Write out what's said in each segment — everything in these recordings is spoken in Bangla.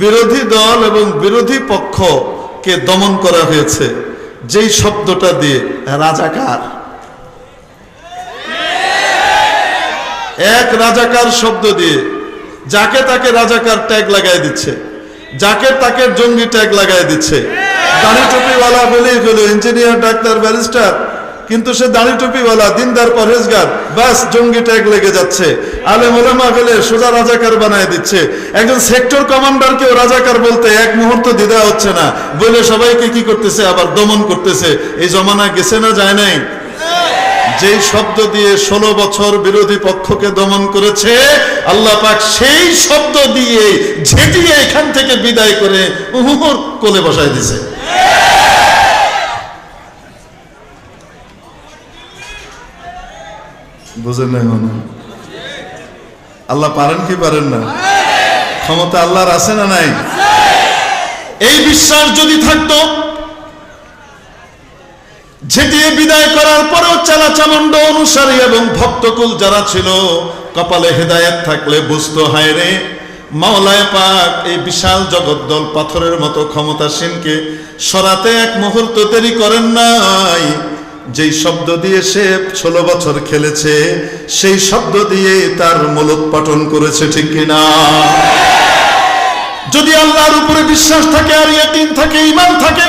বিরোধী দল এবং বিরোধী পক্ষকে দমন করা হয়েছে। যেই শব্দটা দিয়ে রাজাকার। এক রাজাকার শব্দ দিয়ে যাকে তাকে রাজাকার ট্যাগ লাগাই দিচ্ছে, যাকে তাকে জঙ্গি ট্যাগ লাগাই দিচ্ছে। দাড়ি টুপিওয়ালা বলেই হলো ইঞ্জিনিয়ার ডাক্তার ব্যারিস্টার কিন্তু সে দাড়ি টুপিওয়ালা, দিনদার পরহেজগার। বাস, জঙ্গি ট্যাগ লেগে যাচ্ছে। আলে মোলামা হলে সোজা রাজাকার বানায় দিচ্ছে। একজন সেক্টর কমান্ডারকেও রাজাকার বলতে এক মুহূর্ত দ্বিধা হচ্ছে না। বলে সবাইকে কি করতেছে? আবার দমন করতেছে। এই জমানা গেছে না যায় নাই? যেই শব্দ দিয়ে ষোলো বছর বিরোধী পক্ষকে দমন করেছে, আল্লাহ পাক সেই শব্দ দিয়ে ঝেঁটিয়ে এখান থেকে বিদায় করে কোলে বসায় দিছে। বুঝেন মনে আল্লাহ পারেন কি পারেন না? ক্ষমতা আল্লাহর আছে না নাই? এই বিশ্বাস যদি থাকতো, ঝেঁটিয়ে বিদায় করার পরেও চালা চামন্ড অনুসারী এবং ভক্তকুল যারা ছিল, কপালে হেদায়েত থাকলে বুঝতো, হায় রে, মাওলায় পাক এই বিশাল জগদ্দল পাথরের মতো ক্ষমতাসীনকে সরাতে এক মুহূর্ত দেরি করেন নাই। যেই শব্দ দিয়ে সে ষোলো বছর খেলেছে, সেই শব্দ দিয়ে তার মূলোৎপাটন করেছে, ঠিক কিনা যদি আল্লাহর উপরে বিশ্বাস থাকে, আর ইয়াকিন থাকে ইমান থাকে,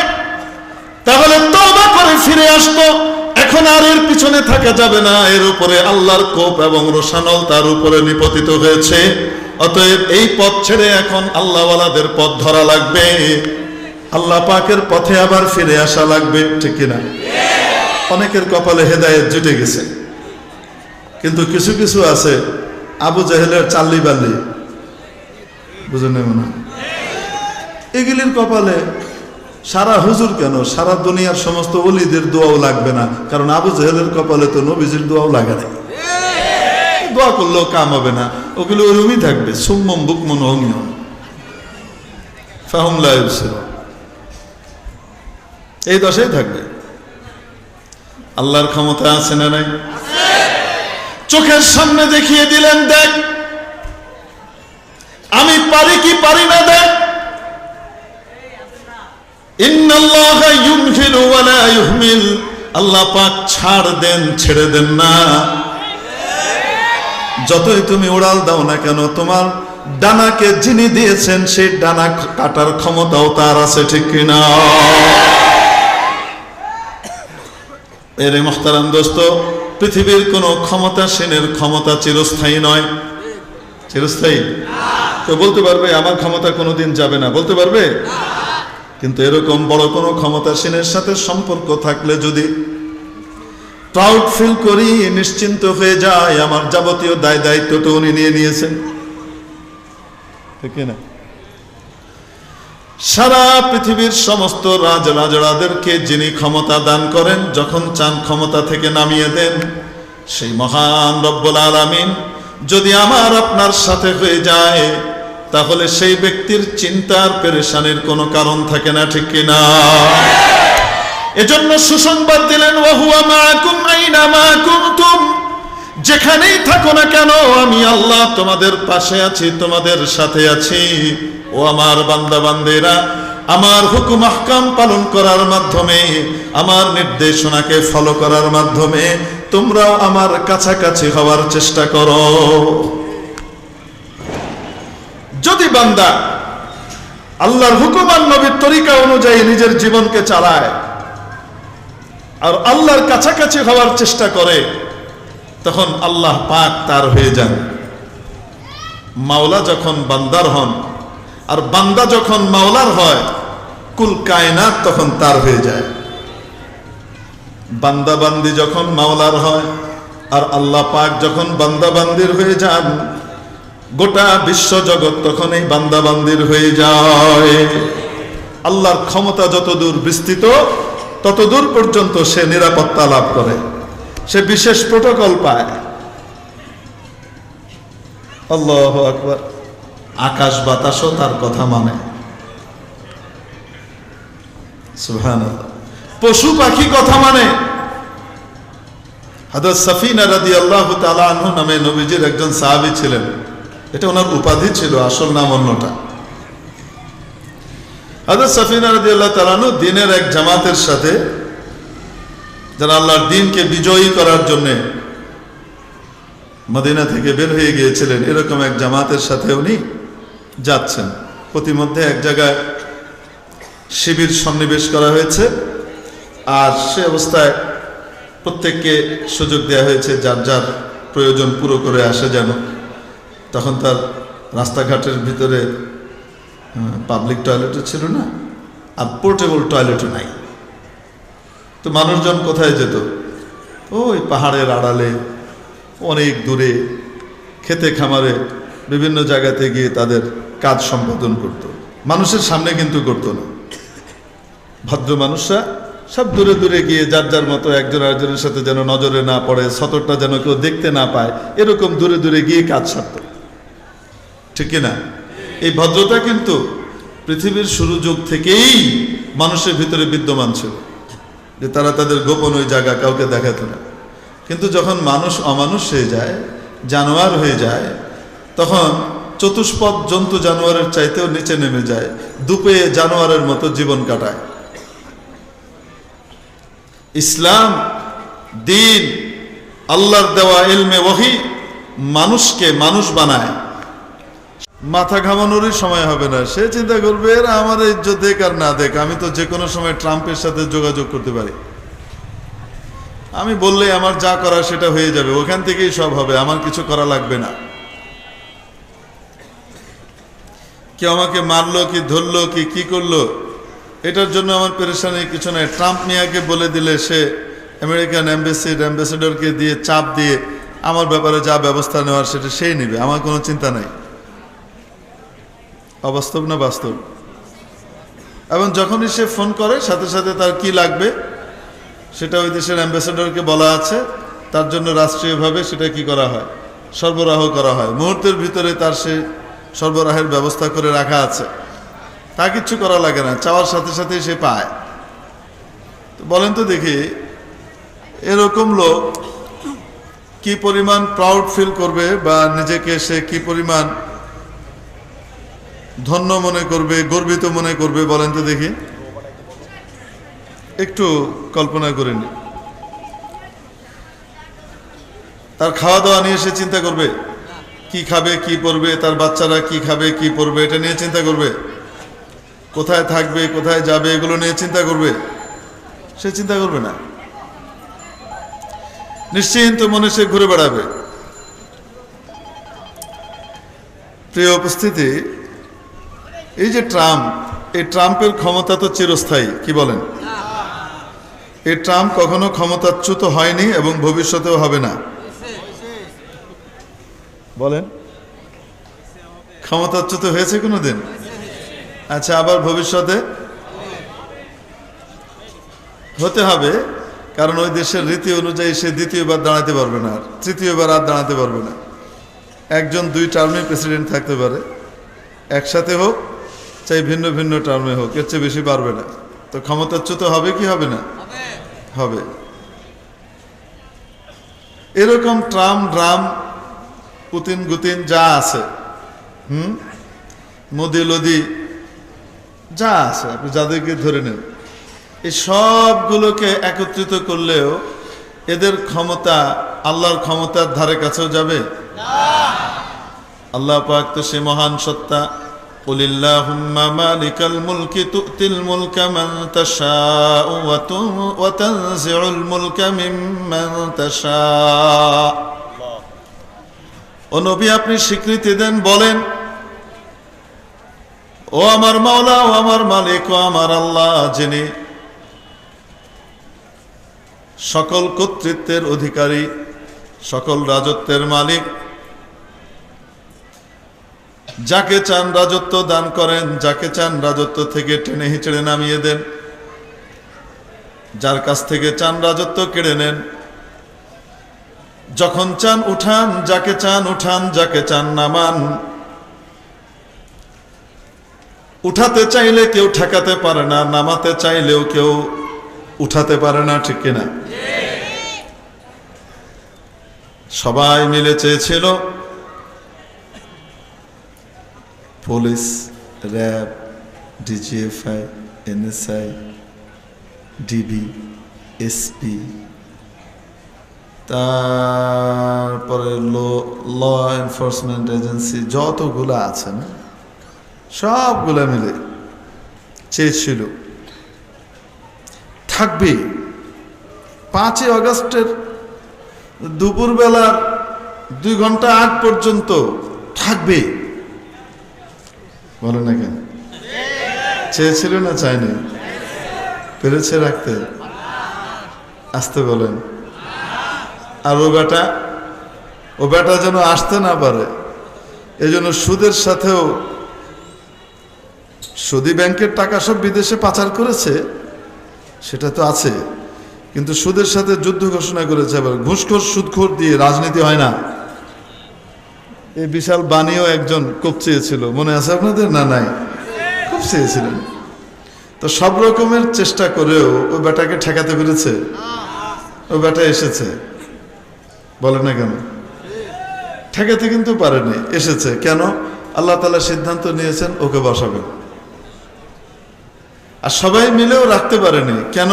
তাহলে তওবা করে ফিরে আসতো। এখন আর এর পিছনে থাকা যাবে না। এর উপরে আল্লাহর কোপ এবং রোশানল তার উপরে নিপতিত হয়েছে। অতএব এই পথ ছেড়ে এখন আল্লাহওয়ালাদের পথ ধরা লাগবে। আল্লাহ পাকের পথে আবার ফিরে আসা লাগবে, ঠিক কিনা অনেকের কপালে হেদায়েত জুটে গেছে। কিন্তু কিছু কিছু আছে, আবু জাহেলের চাল্লি বাল্লি। বুঝেন না মনে এগুলির কপালে সারা হুজুর কেন? সারা দুনিয়ার সমস্ত অলিদের দোয়াও লাগবে না। কারণ আবু জাহেলের কপালে তো নবীজির দোয়াও লাগে না দোয়া করলেও কাম হবে না। ওগুলো ওরমই থাকবে। সুম্মম বুকমন অমিয়ম ফাহুম লা ইউবসিরুন। এই দশাই থাকবে। আল্লাহর ক্ষমতা আছে না নাই? চোখের সামনে দেখিয়ে দিলেন, দেখ। আমি পারি কি পারি না, দেখ। আল্লাহ পাক ছাড় দেন, ছেড়ে দেন না। যতই তুমি দাও না কেন, তোমার ডানাকে যিনি দিয়েছেন, সেই ডানা কাটার ক্ষমতাও তার আছে, ঠিক কিনা? এর মোহতারাম দোস্ত, পৃথিবীর কোন ক্ষমতাসীনের ক্ষমতা চিরস্থায়ী নয়। চিরস্থায়ী? কেউ বলতে পারবে, আমার ক্ষমতা কোনোদিন যাবে না। বলতে পারবে? কিন্তু এরকম বড় কোনো ক্ষমতাসীনের সাথে সম্পর্ক থাকলে যদি প্রাউড ফিল করি, নিশ্চিন্ত হয়ে যায় আমার যাবতীয় দায় দায়িত্ব তো উনি নিয়ে নিয়েছেন। ঠিক না? সারা পৃথিবীর সমস্ত রাজ রাজরাদেরকে যিনি ক্ষমতা দান করেন, যখন চান ক্ষমতা থেকে নামিয়ে দেন, সেই মহান রব্বুল আলামিন যদি আমার আপনার সাথে হয়ে যায়, তাহলে সেই ব্যক্তির চিন্তার পেরেশানির কোনো কারণ থাকে না, ঠিক কিনা এজন্য সুসংবাদ দিলেন ওয়াহুয়া মাকুম আইনা মা কুনতুম? যেখানেই থাকো না কেন, আমি আল্লাহ তোমাদের পাশে আছি, তোমাদের সাথে আছি। ও আমার বান্দা বান্দেরা আমার হুকুম আহকাম পালন করার মাধ্যমে, আমার নির্দেশনাকে ফলো করার মাধ্যমে, তোমরাও আমার কাছাকাছি হওয়ার চেষ্টা করো। যদি বান্দা আল্লাহর হুকুম আর নবীর তরিকা অনুযায়ী নিজের জীবনকে চালায়, আর আল্লাহর কাছাকাছি হওয়ার চেষ্টা করে তখন আল্লাহ পাক তার হয়ে যান। মাওলা যখন বান্দার হন, আর বান্দা যখন মাওলার হয়, কুল কায়নাত তখন তার হয়ে যায়। বান্দা বান্দি যখন মাওলার হয়, আর আল্লাহ পাক যখন বান্দা বান্দির হয়ে যান, গোটা বিশ্ব জগৎ তখন এই বান্দা বান্দির হয়ে যায়। আল্লাহর ক্ষমতা যতদূর বিস্তৃত, ততদূর পর্যন্ত সে নিরাপত্তা লাভ করে। সে বিশেষ প্রোটোকল পায়। আল্লাহ আকবার। আকাশ বাতাসও তার কথা মানে। পশু পাখি কথা মানে। হাদর সাফিনা রাদি আল্লাহ আনহু নামে নবীজির একজন সাহাবী ছিলেন। এটা ওনার উপাধি ছিল, আসল নাম অন্যটা। আদর সাফিনা রাদি আল্লাহ তালানু দিনের এক জামাতের সাথে যারা আল্লাহর দিনকে বিজয়ী করার জন্যে মদিনা থেকে বের হয়ে গিয়েছিলেন, এরকম এক জামাতের সাথে উনি যাচ্ছেন। প্রতিমধ্যে এক জায়গায় শিবির সন্নিবেশ করা হয়েছে আর সে অবস্থায় প্রত্যেককে সুযোগ দেওয়া হয়েছে, যার যার প্রয়োজন পুরো করে আসে যেন। তখন তার রাস্তাঘাটের ভিতরে পাবলিক টয়লেটও ছিল না, আর পোর্টেবল টয়লেটও নাই। তো মানুষজন কোথায় যেত? ওই পাহাড়ের আড়ালে, অনেক দূরে, খেতে খামারে, বিভিন্ন জায়গাতে গিয়ে তাদের কাজ সম্পাদন করত। মানুষের সামনে কিন্তু করতো না। ভদ্র মানুষরা সব দূরে দূরে গিয়ে যার যার মতো একজন আরেকজনের সাথে যেন নজরে না পড়ে সতরটা যেন কেউ দেখতে না পায়, এরকম দূরে দূরে গিয়ে কাজ সারত। ঠিক না? এই ভদ্রতা কিন্তু পৃথিবীর শুরু যুগ থেকেই মানুষের ভিতরে বিদ্যমান ছিল। যে তারা তাদের গোপন ওই জায়গা কাউকে দেখাত না। কিন্তু যখন মানুষ অমানুষ হয়ে যায়, জানোয়ার হয়ে যায়, তখন চতুষ্পদ জন্তু জানোয়ারের চাইতেও নিচে নেমে যায়, দুপে জানোয়ারের মতো জীবন কাটায়। ইসলাম, দিন, আল্লাহর দেওয়া এলমে ওহি মানুষকে মানুষ বানায়। মাথা ঘামানোরই সময় হবে না। সে চিন্তা করবে, এরা আমার ইজ্জত দেখ আর না দেখ আমি তো যে কোনো সময় ট্রাম্পের সাথে যোগাযোগ করতে পারি। আমি বললে আমার যা করা সেটা হয়ে যাবে, ওখান থেকেই সব হবে, আমার কিছু করা লাগবে না। কেউ আমাকে মারলো, কি ধরলো, কি কি করল, এটার জন্য আমার পেরেশানি কিছু নাই। ট্রাম্প মিয়াকে বলে দিলে সে আমেরিকান অ্যাম্বাসিড, অ্যাম্বাসেডরকে দিয়ে চাপ দিয়ে আমার ব্যাপারে যা ব্যবস্থা নেওয়ার সেটা সেই নেবে, আমার কোনো চিন্তা নাই। অবাস্তব না বাস্তব? এবং যখনই সে ফোন করে, সাথে সাথে তার কি লাগবে? সেটা ওই দেশের অ্যাম্বাসেডরকে বলা আছে। তার জন্য রাষ্ট্রীয়ভাবে সেটা কি করা হয়? সরবরাহ করা হয়। মুহূর্তের ভিতরে তার সে সরবরাহের ব্যবস্থা করে রাখা আছে। তা কিচ্ছু করা লাগে না। চাওয়ার সাথে সাথে সে পায়। তো বলেন তো দেখি, এরকম লোক কি পরিমাণ প্রাউড ফিল করবে বা নিজেকে সে কি পরিমাণ ধন্য মনে করবে, গর্বিত মনে করবে, বলেন তো দেখি। একটু কল্পনা করে নি তার খাওয়া দাওয়া নিয়ে সে চিন্তা করবে। কি খাবে, কি পরবে, তার বাচ্চারা কি খাবে, কি পরবে, এটা নিয়ে চিন্তা করবে। কোথায় থাকবে, কোথায় যাবে, এগুলো নিয়ে চিন্তা করবে। সে চিন্তা করবে না। নিশ্চিন্ত মনে সে ঘুরে বেড়াবে। প্রিয় উপস্থিতি এই যে ট্রাম্প, এই ট্রাম্পের ক্ষমতা তো চিরস্থায়ী, কি বলেন? এই ট্রাম্প কখনো ক্ষমতাচ্যুত হয়নি এবং ভবিষ্যতেও হবে না। বলেন। ক্ষমতাচ্যুত হয়েছে কোনো দিন আচ্ছা আবার ভবিষ্যতে? হতে হবে, কারণ ওই দেশের রীতি অনুযায়ী সে দ্বিতীয়বার দাঁড়াতে পারবে না আর। তৃতীয়বার আর দাঁড়াতে পারবে না। একজন দুই টার্মে প্রেসিডেন্ট থাকতে পারে। একসাথে হোক চাই ভিন্ন ভিন্ন টার্মে হোক এর চেয়ে বেশি পারবে না। তো ক্ষমতাচ্যুত হবে কি হবে না? হবে। এরকম ট্রাম ড্রাম পুতিন গুতিন যা আছে হুম? মোদি লদি যা আছে আপনি যাদেরকে ধরে নেন এই সবগুলোকে একত্রিত করলেও এদের ক্ষমতা আল্লাহর ক্ষমতার ধারে কাছেও যাবে? আল্লাহ পাক তো সে মহান সত্তা। قل اللهم مالك الملك تؤتي الملك من تشاء وتن- وتنزع الملك ممن تشاء ও নবী আপনি স্বীকৃতি দেন বলেন ও আমার মাওলা ও আমার মালিক ও আমার আল্লাহ যিনি সকল কর্তৃত্বের অধিকারী সকল রাজত্বের মালিক যাকে চান রাজত্ব দান করেন, যাকে চান রাজত্ব থেকে টেনে হিচড়ে নামিয়ে দেন। যার কাছ থেকে চান রাজত্ব কেড়ে নেন, যখন চান উঠান, যাকে চান উঠান, যাকে চান নামান। উঠাতে চাইলে কেউ ঠেকাতে পারে না, নামাতে চাইলেও কেউ উঠাতে পারে না, ঠিক কিনা? সবাই মিলে চেয়েছিল police, RAB, DGFI, NSI, DB, SP, তারপরে ল এনফোর্সমেন্ট এজেন্সি যতগুলো আছে না, সবগুলো মিলে চেয়েছিল, থাকবে। পাঁচই আগস্টের দুপুরবেলার দুই ঘণ্টা আগ পর্যন্ত থাকবে। বলে না কেন? চেয়েছিল না চায়নি? পেরেছে রাখতে? আসতে বলেন। আর ও বেটা ও বেটা যেন আসতে না পারে এই জন্য সুদের সাথেও সুদী ব্যাংকের টাকা সব বিদেশে পাচার করেছে, সেটা তো আছে, কিন্তু সুদের সাথে যুদ্ধ ঘোষণা করেছে আবার। ঘুষখোর, সুদখোর দিয়ে রাজনীতি হয় না। এই বিশাল বাণীও একজন খুব চেয়েছিল। মনে আছে আপনাদের? না, নাই। খুব চেয়েছিলেন। তো সব রকমের চেষ্টা করেও ওই বেটাকে ঠেকাতে পেরেছে? ও বেটা এসেছে। বলে না কেন? ঠেকাতে কিন্তু পারেনি, এসেছে। কেন? আল্লাহ তালা সিদ্ধান্ত নিয়েছেন, ওকে বসাবেন। আর সবাই মিলেও রাখতে পারেনি। কেন?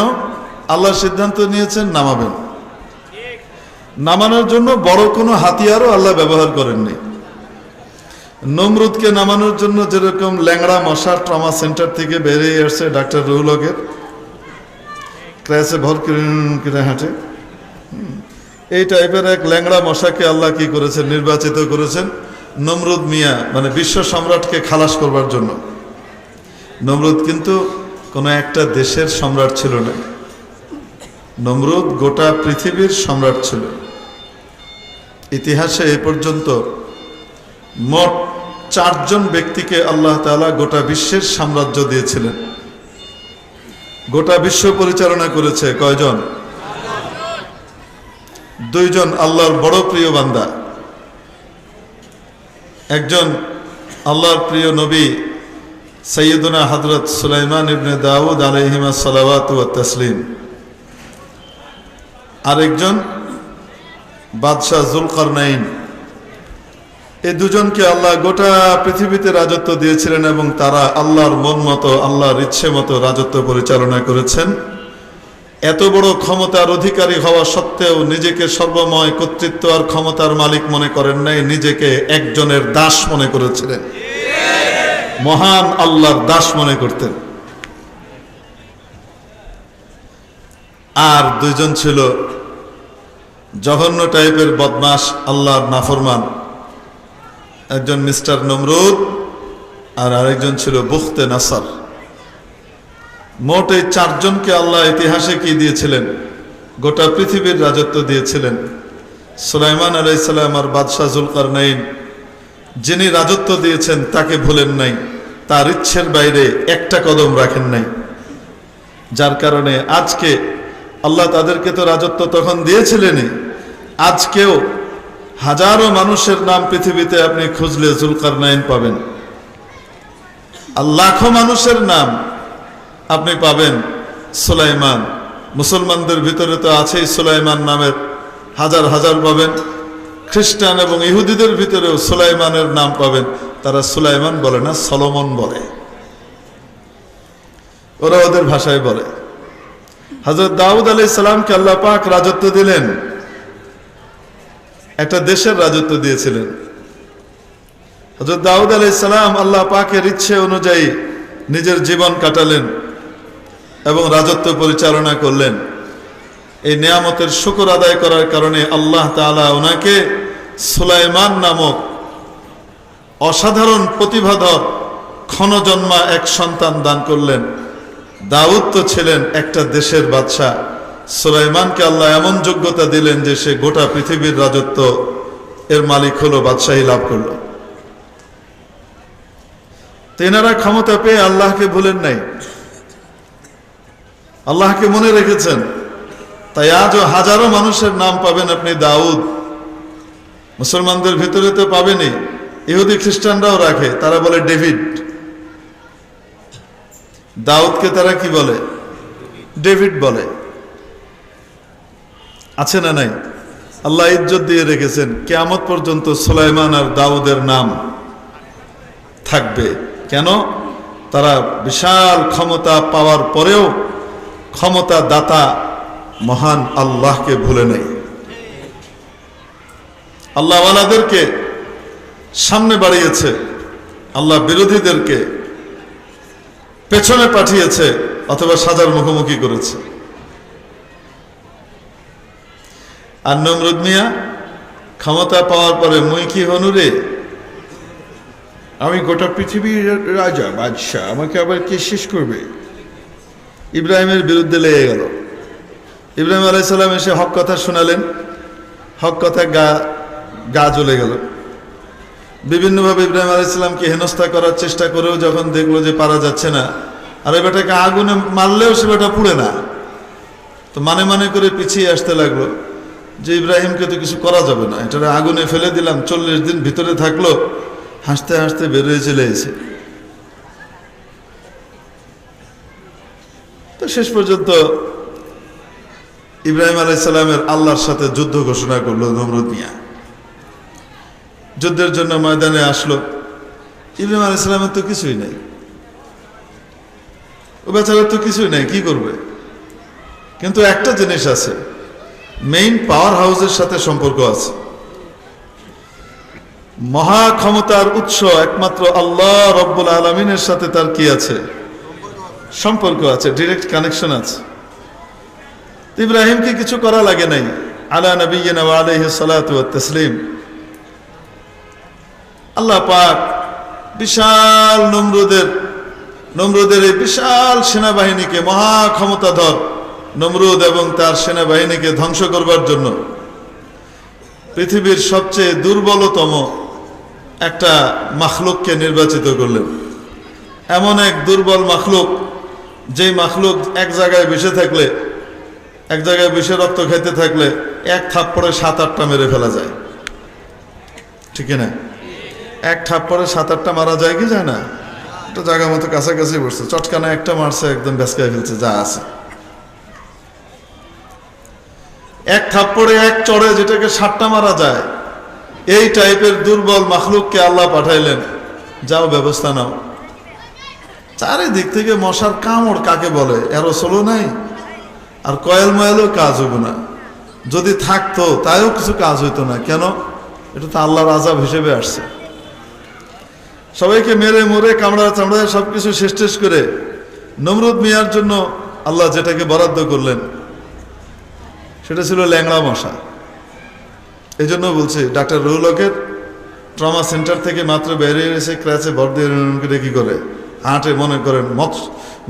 আল্লাহ সিদ্ধান্ত নিয়েছেন, নামাবেন। নামানোর জন্য বড় কোনো হাতিয়ারও আল্লাহ ব্যবহার করেননি। নমরুদকে নামানোর জন্য যেরকম ল্যাংড়া মশা ট্রমা সেন্টার থেকে বেরিয়ে আসছে ডাক্তার রুহুল হকের। ক্র্যাশে ভর কিনে হাঁটে। এই টাইপের এক ল্যাংড়া মশাকে আল্লাহ কি করেছেন? নির্বাচিত করেছেন নমরুদ মিয়া মানে বিশ্ব সম্রাটকে খালাস করবার জন্য। নমরুদ কিন্তু কোনো একটা দেশের সম্রাট ছিল না। নমরুদ গোটা পৃথিবীর সম্রাট ছিল। ইতিহাসে এ পর্যন্ত মোট চারজন ব্যক্তিকে আল্লাহ তাআলা গোটা বিশ্বের সাম্রাজ্য দিয়েছিলেন। গোটা বিশ্ব পরিচালনা করেছে কয়জন? দুইজন আল্লাহর বড় প্রিয় বান্দা। একজন আল্লাহর প্রিয় নবী সৈয়দনা হজরত সুলাইমান ইবনে দাউদ আলহিমা সালাওয়াত ওয়া তসলিম। আরেকজন বাদশাহ জুলকারনাইন। এই দুজনকে আল্লাহ গোটা পৃথিবীতে রাজত্ব দিয়েছিলেন এবং তারা আল্লাহর মন মতো, আল্লাহর ইচ্ছে মতো রাজত্ব পরিচালনা করেছেন। এত বড় ক্ষমতার অধিকারী হওয়া সত্ত্বেও নিজেকে সর্বময় কর্তৃত্ব আর ক্ষমতার মালিক মনে করেন নাই, নিজেকে একজনের দাস মনে করেছিলেন। মহান আল্লাহর দাস মনে করতেন। আর দুইজন ছিল জঘন্য টাইপের বদমাস আল্লাহর নাফরমান। একজন মিস্টার নমরুদ আর আরেকজন ছিল বুখতে নাসার। মোট এই চারজনকে আল্লাহ ইতিহাসে কি দিয়েছিলেন? গোটা পৃথিবীর রাজত্ব দিয়েছিলেন। সুলাইমান আলাইসাল্লাম আর বাদশাহ জুলকারনাইন, যিনি রাজত্ব দিয়েছেন তাকে ভুলেন নাই। তার ইচ্ছের বাইরে একটা কদম রাখেন নাই। যার কারণে আজকে আল্লাহ তাদেরকে তো রাজত্ব তখন দিয়েছিলেনই। আজকেও হাজারো মানুষের নাম পৃথিবীতে আপনি খুঁজলে জুলকার নাইন পাবেন। আর লাখো মানুষের নাম আপনি পাবেন সুলাইমান। মুসলমানদের ভিতরে তো আছেই সুলাইমান নামের হাজার হাজার পাবেন। খ্রিস্টান এবং ইহুদিদের ভিতরেও সুলাইমানের নাম পাবেন। তারা সুলাইমান বলে না, সলমন বলে। ওরা ওদের ভাষায় বলে। হজরত দাউদ আলি সালামকে আল্লাহ পাক রাজত্ব দিলেন। একটা দেশের রাজত্ব দিয়েছিলেন। হজরত দাউদ আলি সালাম আল্লাহ পাকের ইচ্ছে অনুযায়ী নিজের জীবন কাটালেন এবং রাজত্ব পরিচালনা করলেন। এই নিয়ামতের শুকর আদায় করার কারণে আল্লাহ তাআলা ওনাকে সুলাইমান নামক অসাধারণ প্রতিভাধর ক্ষণজন্মা এক সন্তান দান করলেন। দাউদ তো ছিলেন একটা দেশের বাদশাহ। সুলাইমানকে আল্লাহ এমন যোগ্যতা দিলেন যে সে গোটা পৃথিবীর রাজত্ব এর মালিক হলো, বাদশাহী লাভ করল। তেনারা ক্ষমতা পেয়ে আল্লাহকে ভুলেন নাই। আল্লাহকে মনে রেখেছেন। তাই আজও হাজারো মানুষের নাম পাবেন আপনি দাউদ। মুসলমানদের ভিতরে তো পাবেনই ইহুদি খ্রিস্টানরাও রাখে, তারা বলে ডেভিড। দাউদকে তারা কি বলে? ডেভিড বলে। আছে না নাই? আল্লাহ ইজ্জত দিয়ে রেখেছেন। কেয়ামত পর্যন্ত সুলাইমান আর দাউদের নাম থাকবে। কেন? তারা বিশাল ক্ষমতা পাওয়ার পরেও ক্ষমতা দাতা মহান আল্লাহকে ভুলে নেই। আল্লাহওয়ালাদেরকে সামনে বাড়িয়েছে। আল্লাহ বিরোধীদেরকে পেছনে পাঠিয়েছে অথবা সাজার মুখোমুখি করেছে। আর নমরুদ মিয়া ক্ষমতা পাওয়ার পরে মুই কি হনুরে আমি গোটা পৃথিবীর রাজা, বাদশাহ, আমাকে আবার কে শেষ করবে? ইব্রাহিমের বিরুদ্ধে লেগে গেল। ইব্রাহিম আলাইসাল্লাম এসে হক কথা শোনালেন। হক কথা গা গা জ্বলে গেল। বিভিন্নভাবে ইব্রাহিম আলাইসাল্লামকে হেনস্থা করার চেষ্টা করেও যখন দেখল যে পারা যাচ্ছে না, আর এই বেটাকে আগুনে মারলেও সে বেটা পুড়ে না। তো মানে মানে করে পিছিয়ে আসতে লাগল। যে ইব্রাহিমকে তো কিছু করা যাবে না। এটা আগুনে ফেলে দিলাম, চল্লিশ দিন ভিতরে থাকল, হাসতে হাসতে বেরোয় চলে এসে। তো শেষ পর্যন্ত ইব্রাহিম আলাইসাল্লামের আল্লাহর সাথে যুদ্ধ ঘোষণা করল নমরুদ মিয়া। যুদ্ধের জন্য ময়দানে আসলো। ইব্রাহিম আলাইসাল্লামের তো কিছুই নেই। ও বেচারার তো কিছুই নেই, কি করবে? কিন্তু একটা জিনিস আছে। মেইন পাওয়ার হাউসের সাথে সম্পর্ক আছে। মহা ক্ষমতার উৎস একমাত্র আল্লাহ রব্বুল আলমিনের সাথে তার কি আছে? সম্পর্ক আছে ডিরেক্ট কানেকশন আছে। ইব্রাহিমকে কিছু করা লাগে নাই। আলা নবীনা আলাইহি সালাতু তাসলিম। আল্লাহ পাক বিশাল নমরুদের নমরুদের এই বিশাল সেনাবাহিনীকে মহা ক্ষমতাধর নমরুদ এবং তার সেনাবাহিনীকে ধ্বংস করবার জন্য পৃথিবীর সবচেয়ে দুর্বলতম একটা মাখলুককে নির্বাচিত করলেন। এমন এক দুর্বল মাখলুক, যেই মাখলুক এক জায়গায় বেসে থাকলে, এক জায়গায় বিষে রক্ত খেতে থাকলে এক থাপ্পড়ে সাত আটটা মেরে ফেলা যায়। ঠিক না? এক থাপ্পড়ে সাত আটটা মারা যায় কি যায় না? একটা জায়গা মতো কাছাকাছি বসছে, চটকানা একটা মারছে, একদম ব্যাসকায় ফেলছে, যা আছে। এক থাপ্পড়ে এক চড়ে যেটাকে সাতটা মারা যায়, এই টাইপের দুর্বল মাখলুককে আল্লাহ পাঠাইলেন। যাও ব্যবস্থা নাও। চারিদিক থেকে মশার কামড় কাকে বলে? এরোসলও নাই। আর কয়েল ময়েলও কাজ হইব না। যদি থাকতো, তাইও কিছু কাজ হইতো না। কেন? এটা তো আল্লাহর আজাব হিসেবে আসছে। সবাইকে মেরে মরে কামড়া চামড়ায় সব কিছু শেষ করে নমরুদ মিয়ার জন্য আল্লাহ যেটাকে বরাদ্দ করলেন সেটা ছিল ল্যাংড়া মশা। এই জন্য বলছি, ডাক্তার রুহুলকের ট্রমা সেন্টার থেকে মাত্র বেরিয়ে এসে ক্র্যাচে ভর দিয়ে কি করে। হাঁটে মনে করেন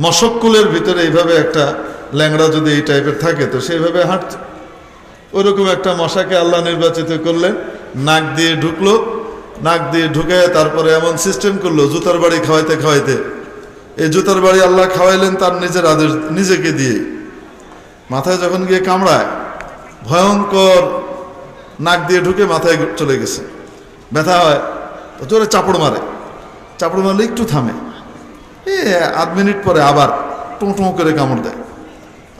মশকুলের ভিতরে এইভাবে একটা ল্যাংড়া যদি এই টাইপের থাকে, তো সেইভাবে হাঁটছে। ওইরকম একটা মশাকে আল্লাহ নির্বাচিত করলেন, নাক দিয়ে ঢুকলো, নাক দিয়ে ঢুকে তারপরে এমন সিস্টেম করল, জুতার বাড়ি খাওয়াইতে খাওয়াইতে। এই জুতার বাড়ি আল্লাহ খাওয়াইলেন তার নিজের আদেশ, নিজেকে দিয়ে। মাথায় যখন গিয়ে কামড়ায় ভয়ঙ্কর নাক দিয়ে ঢুকে মাথায় চলে গেছে। ব্যথা হয়, তো জোরে চাপড় মারে। চাপড় মারলে একটু থামে। এ, আধ মিনিট পরে আবার টুঁ টুঁ করে কামড় দেয়।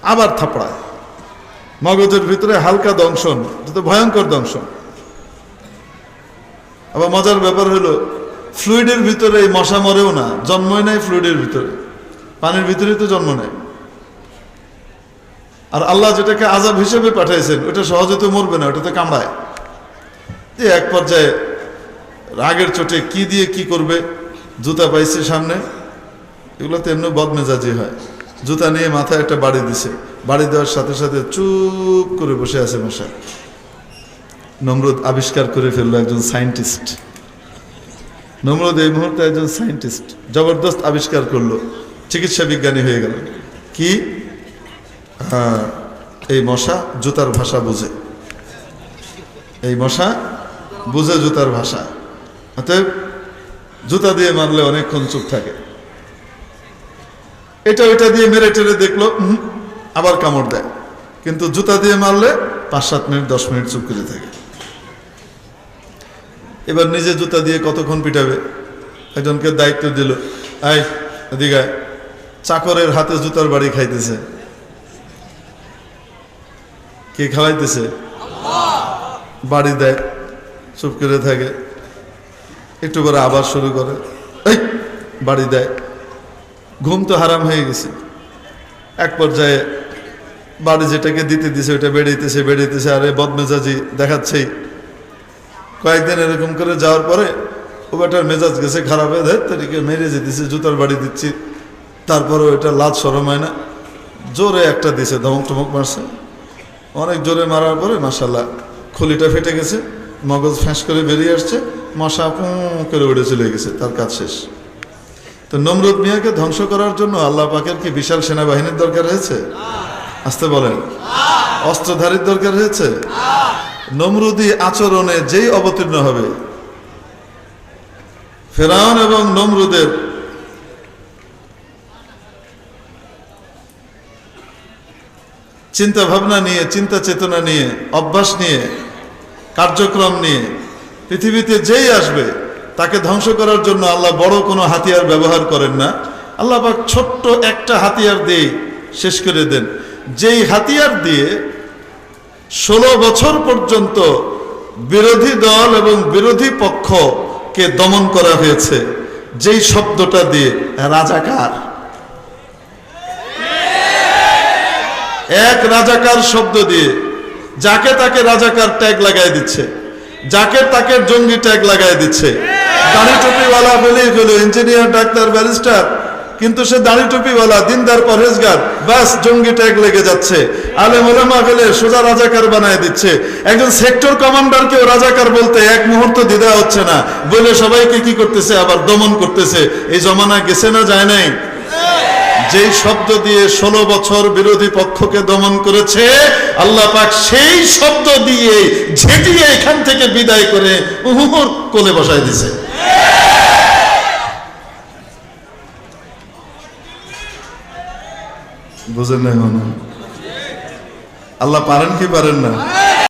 আবার থাপড়ায়। মগজের ভিতরে হালকা দংশন এটা তো ভয়ঙ্কর দংশন। আবার মজার ব্যাপার হলো ফ্লুইডের ভিতরে এই মশা মরেও না, জন্মই নাই ফ্লুইডের ভিতরে। পানির ভিতরেই তো জন্ম নেয়। আর আল্লাহ যেটাকে আজাব হিসেবে পাঠাইছেন, ওটা সহজে তো মরবে না, ওটা তো কামড়ায়। যে এক পর্যায়ে রাগের চোটে কি দিয়ে কি করবে? জুতা পাইছে সামনে এগুলো তো এমনি বদমেজাজি হয়। জুতা নিয়ে মাথায় একটা বাড়ি দিছে, বাড়ি দেওয়ার সাথে সাথে চুপ করে বসে আছে মশা নমরুদ আবিষ্কার করে ফেলল একজন সায়েন্টিস্ট। নমরুদ এই মুহূর্তে একজন সায়েন্টিস্ট, জবরদস্ত আবিষ্কার করল, চিকিৎসা বিজ্ঞানী হয়ে গেল। কি? হ্যাঁ, এই মশা জুতার ভাষা বোঝে। এই মশা বুঝে জুতার ভাষা। অতএব জুতা দিয়ে মারলে অনেকক্ষণ চুপ থাকে। এটা ওইটা দিয়ে মেরে টেরে দেখল আবার কামড় দেয়। কিন্তু জুতা দিয়ে মারলে পাঁচ সাত মিনিট দশ মিনিট চুপ করে থাকে। এবার নিজে জুতা দিয়ে কতক্ষণ পিটাবে? একজনকে দায়িত্ব দিল আই দিঘায় চাকরের হাতে জুতার বাড়ি খাইতেছে। কে খাওয়াইতেছে? বাড়ি দেয় চুপ করে থাকে। একটু করে আবার শুরু করে। এই বাড়ি দেয় ঘুম তো হারাম হয়ে গেছে। এক পর্যায়ে বাড়ি যেটাকে দিতে দিছে, ওইটা বেড়াইতেছে বেড়াইতেছে, আরে বদমেজাজি দেখাচ্ছেই। কয়েকদিন এরকম করে যাওয়ার পরে ও বেটার মেজাজ গেছে খারাপ হয়ে দেয় তাদেরকে মেরে যেতেছে, জুতার বাড়ি দিচ্ছি। তারপরে ওইটা লাজ সরম হয় না। জোরে একটা দিছে, ধমক টমক মারছে। অনেক জোরে মারার পরে মাসাল্লাহ খুলিটা ফেটে গেছে, মগজ ফ্যাঁস করে বেরিয়ে আসছে, মশা করে উড়ে চলে গেছে, তার কাজ শেষ। তো নমরুদ মিয়াকে ধ্বংস করার জন্য আল্লাহ পাকের কি বিশাল সেনাবাহিনীর দরকার হয়েছে? আসতে বলেন। অস্ত্রধারীর দরকার হয়েছে? নমরুদি আচরণে যেই অবতীর্ণ হবে, ফেরাউন এবং নমরুদের চিন্তা ভাবনা নিয়ে চিন্তা চেতনা নিয়ে, অভ্যাস নিয়ে, কার্যক্রম নিয়ে, পৃথিবীতে যেই আসবে, তাকে ধ্বংস করার জন্য আল্লাহ বড় কোনো হাতিয়ার ব্যবহার করেন না। আল্লাহ পাক ছোট্ট একটা হাতিয়ার দিয়ে শেষ করে দেন। যেই হাতিয়ার দিয়ে ষোলো বছর পর্যন্ত বিরোধী দল এবং বিরোধী পক্ষকে দমন করা হয়েছে, যেই শব্দটা দিয়ে রাজাকার। এক রাজাকার শব্দ দিয়ে যাকে তাকে রাজাকার ট্যাগ লাগাই দিচ্ছে, যাকে তাকে জঙ্গি ট্যাগ লাগাই দিচ্ছে। দাড়ি টুপিওয়ালা বলেই হলো ইঞ্জিনিয়ার ডাক্তার ব্যারিস্টার কিন্তু সে দাড়ি টুপিওয়ালা, দিনদার, পরহেজগার বাস জঙ্গি ট্যাগ লেগে যাচ্ছে। আলে মোলামা গেলে সোজা রাজাকার বানায় দিচ্ছে। একজন সেক্টর কমান্ডারকেও রাজাকার বলতে এক মুহূর্ত দ্বিধা হচ্ছে না। বলে সবাইকে কি করতেছে? আবার দমন করতেছে। এই জমানা গেছে না যায় নাই? যেই শব্দ দিয়ে ষোলো বছর বিরোধী পক্ষকে দমন করেছে, আল্লাহ পাক সেই শব্দ দিয়ে ঝেঁটিয়ে এখান থেকে বিদায় করে উহুর কোলে বসায় দিছে বুঝেন না আল্লাহ পারেন কি পারেন না?